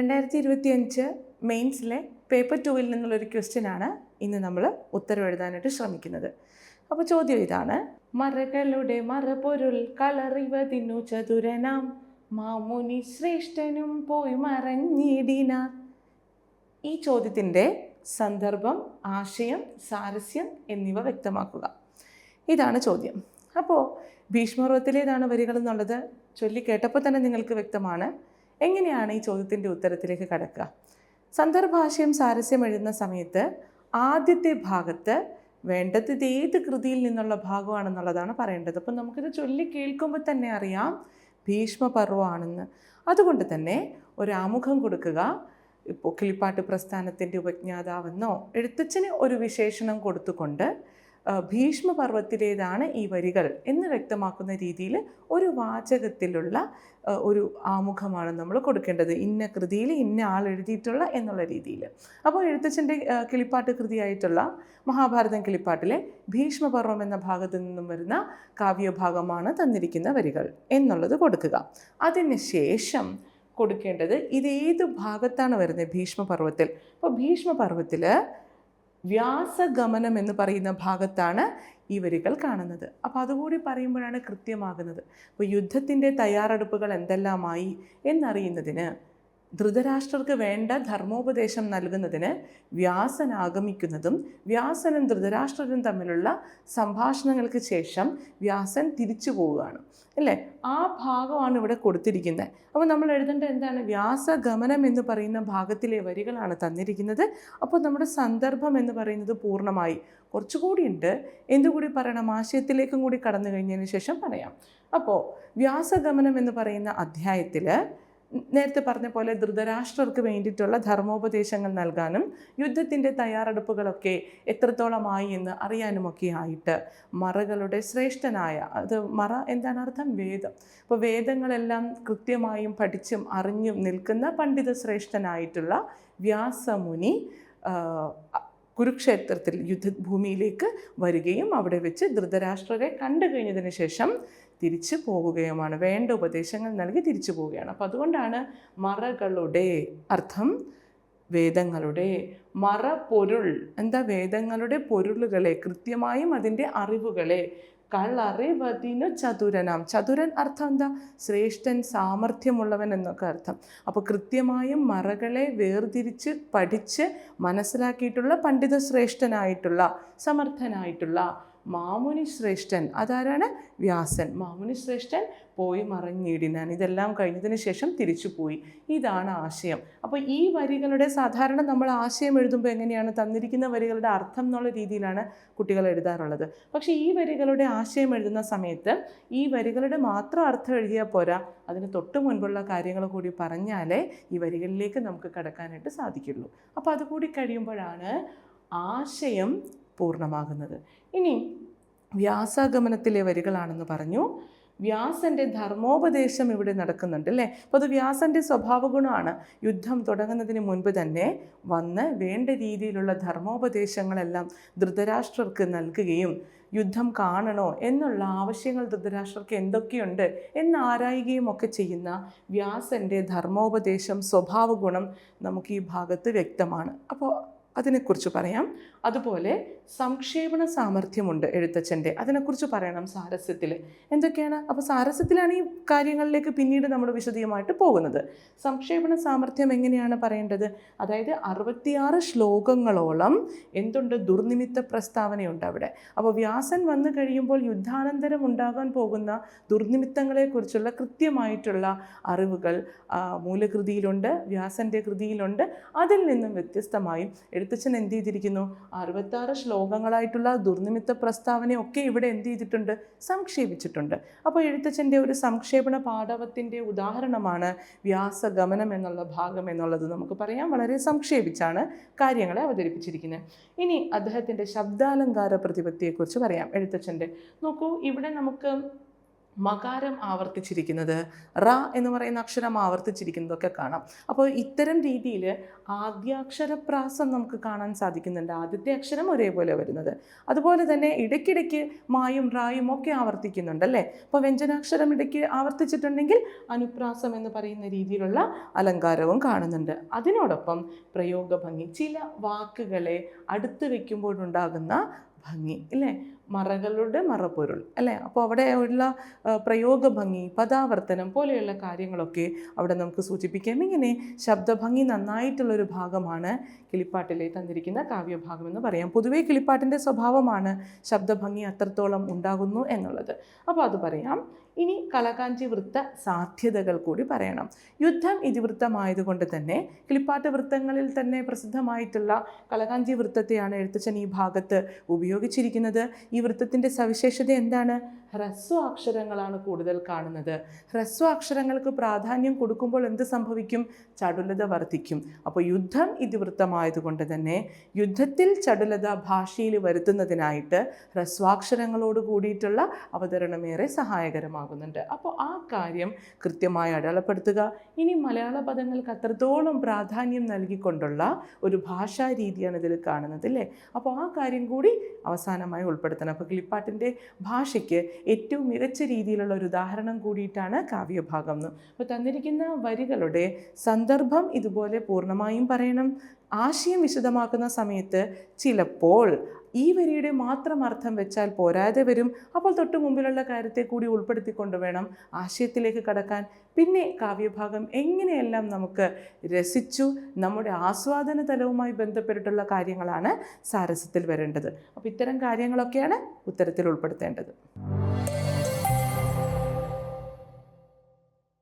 രണ്ടായിരത്തി ഇരുപത്തി അഞ്ച് മെയിൻസിലെ പേപ്പർ ടൂവിൽ നിന്നുള്ളൊരു ക്വസ്റ്റ്യനാണ് ഇന്ന് നമ്മൾ ഉത്തരം എഴുതാനായിട്ട് ശ്രമിക്കുന്നത്. അപ്പോൾ ചോദ്യം ഇതാണ്. മറകളുടെ മറപൊരുൾ കളറിവതിന്നു ചതുരനാം. മാമുനി ശ്രേഷ്ഠനും പോയി മറഞ്ഞിടിനാർ ഈ ചോദ്യത്തിന്റെ സന്ദർഭം ആശയം സാരസ്യം എന്നിവ വ്യക്തമാക്കുക. ഇതാണ് ചോദ്യം. അപ്പോൾ ഭീഷ്മപർവത്തിലേതാണ് വരികൾ എന്നുള്ളത് ചൊല്ലി കേട്ടപ്പോൾ തന്നെ നിങ്ങൾക്ക് വ്യക്തമാണ്. എങ്ങനെയാണ് ഈ ചോദ്യത്തിന്റെ ഉത്തരത്തിലേക്ക് കടക്കുക? സന്ദർഭാശയം സാരസ്യം എഴുതുന്ന സമയത്ത് ആദ്യത്തെ ഭാഗത്ത് വേണ്ടത് ഇത് ഏത് കൃതിയിൽ നിന്നുള്ള ഭാഗമാണെന്നുള്ളതാണ് പറയേണ്ടത്. അപ്പം നമുക്കിത് ചൊല്ലി കേൾക്കുമ്പോൾ തന്നെ അറിയാം ഭീഷ്മപർവമാണെന്ന് അതുകൊണ്ട് തന്നെ ഒരു ആമുഖം കൊടുക്കുക. ഇപ്പോൾ കിളിപ്പാട്ട് പ്രസ്ഥാനത്തിന്റെ ഉപജ്ഞാതാവെന്നോ എഴുത്തച്ഛന് ഒരു വിശേഷണം കൊടുത്തുകൊണ്ട് ഭീഷ്മപർവത്തിലേതാണ് ഈ വരികൾ എന്ന് വ്യക്തമാക്കുന്ന രീതിയിൽ ഒരു വാചകത്തിലുള്ള ഒരു ആമുഖമാണ് നമ്മൾ കൊടുക്കേണ്ടത്. ഇന്ന കൃതിയിൽ ഇന്ന ആൾ എഴുതിയിട്ടുള്ള എന്നുള്ള രീതിയിൽ. അപ്പോൾ എഴുത്തച്ഛന്റെ കിളിപ്പാട്ട് കൃതിയായിട്ടുള്ള മഹാഭാരതം കിളിപ്പാട്ടിലെ ഭീഷ്മപർവം എന്ന ഭാഗത്തു നിന്നും വരുന്ന കാവ്യഭാഗമാണ് തന്നിരിക്കുന്ന വരികൾ എന്നുള്ളത് കൊടുക്കുക. അതിന് ശേഷം കൊടുക്കേണ്ടത് ഇതേത് ഭാഗത്താണ് വരുന്നത് ഭീഷ്മപർവത്തിൽ അപ്പോൾ ഭീഷ്മപർവത്തിൽ വ്യാസഗമനം എന്ന് പറയുന്ന ഭാഗത്താണ് ഈ വരികൾ കാണുന്നത്. അപ്പോൾ അതുകൂടി പറയുമ്പോഴാണ് കൃത്യമാകുന്നത്. അപ്പോൾ യുദ്ധത്തിന്റെ തയ്യാറെടുപ്പുകൾ എന്തെല്ലാമായി എന്നറിയുന്നതിന് ധൃതരാഷ്ട്രർക്ക് വേണ്ട ധർമ്മോപദേശം നൽകുന്നതിന് വ്യാസൻ ആഗമിക്കുന്നതും വ്യാസനും ധൃതരാഷ്ട്രരും തമ്മിലുള്ള സംഭാഷണങ്ങൾക്ക് ശേഷം വ്യാസൻ തിരിച്ചു പോവുകയാണ്. അല്ലേ? ആ ഭാഗമാണ് ഇവിടെ കൊടുത്തിരിക്കുന്നത്. അപ്പോൾ നമ്മൾ എഴുതേണ്ട എന്താണ്? വ്യാസഗമനം എന്ന് പറയുന്ന ഭാഗത്തിലെ വരികളാണ് തന്നിരിക്കുന്നത്. അപ്പോൾ നമ്മുടെ സന്ദർഭം എന്ന് പറയുന്നത് പൂർണമായി. കുറച്ചുകൂടി ഉണ്ട്. എന്തുകൂടി പറയണം? ആശയത്തിലേക്കും കൂടി കടന്നു കഴിഞ്ഞതിന് ശേഷം പറയാം. അപ്പോൾ വ്യാസഗമനം എന്ന് പറയുന്ന അധ്യായത്തിൽ നേരത്തെ പറഞ്ഞ പോലെ ധൃതരാഷ്ട്രർക്ക് വേണ്ടിയിട്ടുള്ള ധർമ്മോപദേശങ്ങൾ നൽകാനും യുദ്ധത്തിന്റെ തയ്യാറെടുപ്പുകളൊക്കെ എത്രത്തോളമായി എന്ന് അറിയാനുമൊക്കെ ആയിട്ട് മറകളുടെ ശ്രേഷ്ഠനായ അത് മറ എന്താണ് അർത്ഥം? വേദം. അപ്പോൾ വേദങ്ങളെല്ലാം കൃത്യമായും പഠിച്ചും അറിഞ്ഞും നിൽക്കുന്ന പണ്ഡിത ശ്രേഷ്ഠനായിട്ടുള്ള വ്യാസമുനി കുരുക്ഷേത്രത്തിൽ യുദ്ധഭൂമിയിലേക്ക് വരികയും അവിടെ വെച്ച് ധൃതരാഷ്ട്രരെ കണ്ടു കഴിഞ്ഞതിന് ശേഷം തിരിച്ചു പോകുകയുമാണ്. വേണ്ട ഉപദേശങ്ങൾ നൽകി തിരിച്ചു പോവുകയാണ്. അപ്പോൾ അതുകൊണ്ടാണ് മറകളുടെ അർത്ഥം വേദങ്ങളുടെ മറ പൊരുൾ എന്താ വേദങ്ങളുടെ പൊരുളുകളെ കൃത്യമായും അതിന്റെ അറിവുകളെ കളറിവതിനു ചതുരനാം. ചതുരൻ അർത്ഥം എന്താ? ശ്രേഷ്ഠൻ സാമർഥ്യമുള്ളവൻ എന്നൊക്കെ അർത്ഥം. അപ്പോൾ കൃത്യമായും മറകളെ വേർതിരിച്ച് പഠിച്ച് മനസ്സിലാക്കിയിട്ടുള്ള പണ്ഡിത ശ്രേഷ്ഠനായിട്ടുള്ള സമർത്ഥനായിട്ടുള്ള മാമുനി ശ്രേഷ്ഠൻ അതാരാണ്? വ്യാസൻ. മാമുനി ശ്രേഷ്ഠൻ പോയി മറഞ്ഞിടിനാൻ ഇതെല്ലാം കഴിഞ്ഞതിന് ശേഷം തിരിച്ചു പോയി. ഇതാണ് ആശയം. അപ്പോൾ ഈ വരികളുടെ സാധാരണ നമ്മൾ ആശയം എഴുതുമ്പോൾ എങ്ങനെയാണ് തന്നിരിക്കുന്ന വരികളുടെ അർത്ഥം എന്നുള്ള രീതിയിലാണ് കുട്ടികൾ എഴുതാറുള്ളത്. പക്ഷേ ഈ വരികളുടെ ആശയം എഴുതുന്ന സമയത്ത് ഈ വരികളുടെ മാത്രം അർത്ഥം എഴുതിയാൽ പോരാ. അതിന് തൊട്ട് മുൻപുള്ള കാര്യങ്ങൾ കൂടി പറഞ്ഞാലേ ഈ വരികളിലേക്ക് നമുക്ക് കടക്കാനായിട്ട് സാധിക്കുള്ളൂ. അപ്പോൾ അതുകൂടി കഴിയുമ്പോഴാണ് ആശയം പൂർണമാകുന്നത്. ഇനി വ്യാസാഗമനത്തിലെ വരികളാണെന്ന് പറഞ്ഞു. വ്യാസന്റെ ധർമ്മോപദേശം ഇവിടെ നടക്കുന്നുണ്ട് അല്ലേ? അപ്പോൾ അത് വ്യാസന്റെ സ്വഭാവ ഗുണമാണ് യുദ്ധം തുടങ്ങുന്നതിന് മുൻപ് തന്നെ വന്ന് വേണ്ട രീതിയിലുള്ള ധർമ്മോപദേശങ്ങളെല്ലാം ധൃതരാഷ്ട്രർക്ക് നൽകുകയും യുദ്ധം കാണണോ എന്നുള്ള ആവശ്യങ്ങൾ ധൃതരാഷ്ട്രർക്ക് എന്തൊക്കെയുണ്ട് എന്ന് ആരായുകയും ഒക്കെ ചെയ്യുന്ന വ്യാസന്റെ ധർമ്മോപദേശം സ്വഭാവ ഗുണം നമുക്ക് ഈ ഭാഗത്ത് വ്യക്തമാണ്. അപ്പോൾ അതിനെക്കുറിച്ച് പറയാം. അതുപോലെ സംക്ഷേപണ സാമർഥ്യമുണ്ട് എഴുത്തച്ഛന്റെ. അതിനെക്കുറിച്ച് പറയണം സാരസ്യത്തിൽ. എന്തൊക്കെയാണ്? അപ്പോൾ സാരസ്യത്തിലാണ് ഈ കാര്യങ്ങളിലേക്ക് പിന്നീട് നമ്മൾ വിശദീയമായിട്ട് പോകുന്നത്. സംക്ഷേപണ സാമർഥ്യം എങ്ങനെയാണ് പറയേണ്ടത്? അതായത് അറുപത്തിയാറ് ശ്ലോകങ്ങളോളം എന്തുണ്ട്? ദുർനിമിത്ത പ്രസ്താവനയുണ്ട് അവിടെ. അപ്പോൾ വ്യാസൻ വന്നു കഴിയുമ്പോൾ യുദ്ധാനന്തരം ഉണ്ടാകാൻ പോകുന്ന ദുർനിമിത്തങ്ങളെക്കുറിച്ചുള്ള കൃത്യമായിട്ടുള്ള അറിവുകൾ മൂലകൃതിയിലുണ്ട് വ്യാസന്റെ കൃതിയിലുണ്ട്. അതിൽ നിന്നും വ്യത്യസ്തമായും എഴുത്തച്ഛൻ എന്ത് ചെയ്തിരിക്കുന്നു? അറുപത്താറ് ശ്ലോകങ്ങളായിട്ടുള്ള ദുർനിമിത്ത പ്രസ്താവനയൊക്കെ ഇവിടെ എന്ത് ചെയ്തിട്ടുണ്ട്? സംക്ഷേപിച്ചിട്ടുണ്ട്. അപ്പോൾ എഴുത്തച്ഛന്റെ ഒരു സംക്ഷേപണ പാഠവത്തിന്റെ ഉദാഹരണമാണ് വ്യാസഗമനം എന്നുള്ള ഭാഗം എന്നുള്ളത് നമുക്ക് പറയാം. വളരെ സംക്ഷേപിച്ചാണ് കാര്യങ്ങളെ അവതരിപ്പിച്ചിരിക്കുന്നത്. ഇനി അദ്ദേഹത്തിന്റെ ശബ്ദാലങ്കാര പ്രതിപത്തിയെക്കുറിച്ച് പറയാം എഴുത്തച്ഛന്റെ. നോക്കൂ ഇവിടെ നമുക്ക് മകാരം ആവർത്തിച്ചിരിക്കുന്നത് റ എന്ന് പറയുന്ന അക്ഷരം ആവർത്തിച്ചിരിക്കുന്നതൊക്കെ കാണാം. അപ്പോൾ ഇത്തരം രീതിയിൽ ആദ്യാക്ഷരപ്രാസം നമുക്ക് കാണാൻ സാധിക്കുന്നുണ്ട്. ആദ്യത്തെ അക്ഷരം ഒരേപോലെ വരുന്നത്. അതുപോലെ തന്നെ ഇടയ്ക്കിടയ്ക്ക് മായും റായും ഒക്കെ ആവർത്തിക്കുന്നുണ്ട് അല്ലേ? അപ്പോൾ വ്യഞ്ജനാക്ഷരം ഇടയ്ക്ക് ആവർത്തിച്ചിട്ടുണ്ടെങ്കിൽ അനുപ്രാസം എന്ന് പറയുന്ന രീതിയിലുള്ള അലങ്കാരവും കാണുന്നുണ്ട്. അതിനോടൊപ്പം പ്രയോഗഭംഗി ചില വാക്കുകളെ അടുത്ത് വയ്ക്കുമ്പോഴുണ്ടാകുന്ന ഭംഗി അല്ലേ മറകളുടെ മറപ്പൊരുൾ അല്ലേ? അപ്പോൾ അവിടെ ഉള്ള പ്രയോഗഭംഗി പദാവർത്തനം പോലെയുള്ള കാര്യങ്ങളൊക്കെ അവിടെ നമുക്ക് സൂചിപ്പിക്കാം. ഇങ്ങനെ ശബ്ദഭംഗി നന്നായിട്ടുള്ളൊരു ഭാഗമാണ് കിളിപ്പാട്ടിലെ തന്നിരിക്കുന്ന കാവ്യഭാഗം എന്ന് പറയാം. പൊതുവേ കിളിപ്പാട്ടിന്റെ സ്വഭാവമാണ് ശബ്ദഭംഗി അത്രത്തോളം ഉണ്ടാകുന്നു എന്നുള്ളത്. അപ്പോൾ അത് പറയാം. ഇനി കളകാഞ്ചി വൃത്ത സാധ്യതകൾ കൂടി പറയണം. യുദ്ധം ഇതിവൃത്തമായതുകൊണ്ട് തന്നെ കിളിപ്പാട്ട് വൃത്തങ്ങളിൽ തന്നെ പ്രസിദ്ധമായിട്ടുള്ള കളകാഞ്ചി വൃത്തത്തെയാണ് എഴുത്തച്ഛൻ ഈ ഭാഗത്ത് ഉപയോഗിച്ചിരിക്കുന്നത്. ഈ വൃത്തത്തിന്റെ സവിശേഷത എന്താണ്? ഹ്രസ്വ അക്ഷരങ്ങളാണ് കൂടുതൽ കാണുന്നത്. ഹ്രസ്വ അക്ഷരങ്ങൾക്ക് പ്രാധാന്യം കൊടുക്കുമ്പോൾ എന്ത് സംഭവിക്കും? ചടുലത വർദ്ധിക്കും. അപ്പോൾ യുദ്ധം ഇതിവൃത്തമായതുകൊണ്ട് തന്നെ യുദ്ധത്തിൽ ചടുലത ഭാഷയിൽ വരുത്തുന്നതിനായിട്ട് ഹ്രസ്വാക്ഷരങ്ങളോട് കൂടിയിട്ടുള്ള അവതരണമേറെ സഹായകരമാകുന്നുണ്ട്. അപ്പോൾ ആ കാര്യം കൃത്യമായി അടയാളപ്പെടുത്തുക. ഇനി മലയാള പദങ്ങൾക്ക് അത്രത്തോളം പ്രാധാന്യം നൽകിക്കൊണ്ടുള്ള ഒരു ഭാഷാ രീതിയാണ് ഇതിൽ കാണുന്നത് അല്ലേ? അപ്പോൾ ആ കാര്യം കൂടി അവസാനമായി ഉൾപ്പെടുത്തണം. അപ്പോൾ കിളിപ്പാട്ടിന്റെ ഭാഷയ്ക്ക് ഏറ്റവും മികച്ച രീതിയിലുള്ള ഒരു ഉദാഹരണം കൂടിയിട്ടാണ് കാവ്യഭാഗം എന്ന്. അപ്പോൾ തന്നിരിക്കുന്ന വരികളുടെ സന്ദർഭം ഇതുപോലെ പൂർണമായും പറയണം. ആശയം വിശദമാക്കുന്ന സമയത്ത് ചിലപ്പോൾ ഈ വരിയുടെ മാത്രം അർത്ഥം വെച്ചാൽ പോരാതെ വരും. അപ്പോൾ തൊട്ട് മുമ്പിലുള്ള കാര്യത്തെ കൂടി ഉൾപ്പെടുത്തിക്കൊണ്ട് വേണം ആശയത്തിലേക്ക് കടക്കാൻ. പിന്നെ കാവ്യഭാഗം എങ്ങനെയെല്ലാം നമുക്ക് രസിച്ചു നമ്മുടെ ആസ്വാദന തലവുമായി ബന്ധപ്പെട്ടിട്ടുള്ള കാര്യങ്ങളാണ് സാരസ്യത്തിൽ വരേണ്ടത്. അപ്പോൾ ഇത്തരം കാര്യങ്ങളൊക്കെയാണ് ഉത്തരത്തിൽ ഉൾപ്പെടുത്തേണ്ടത്.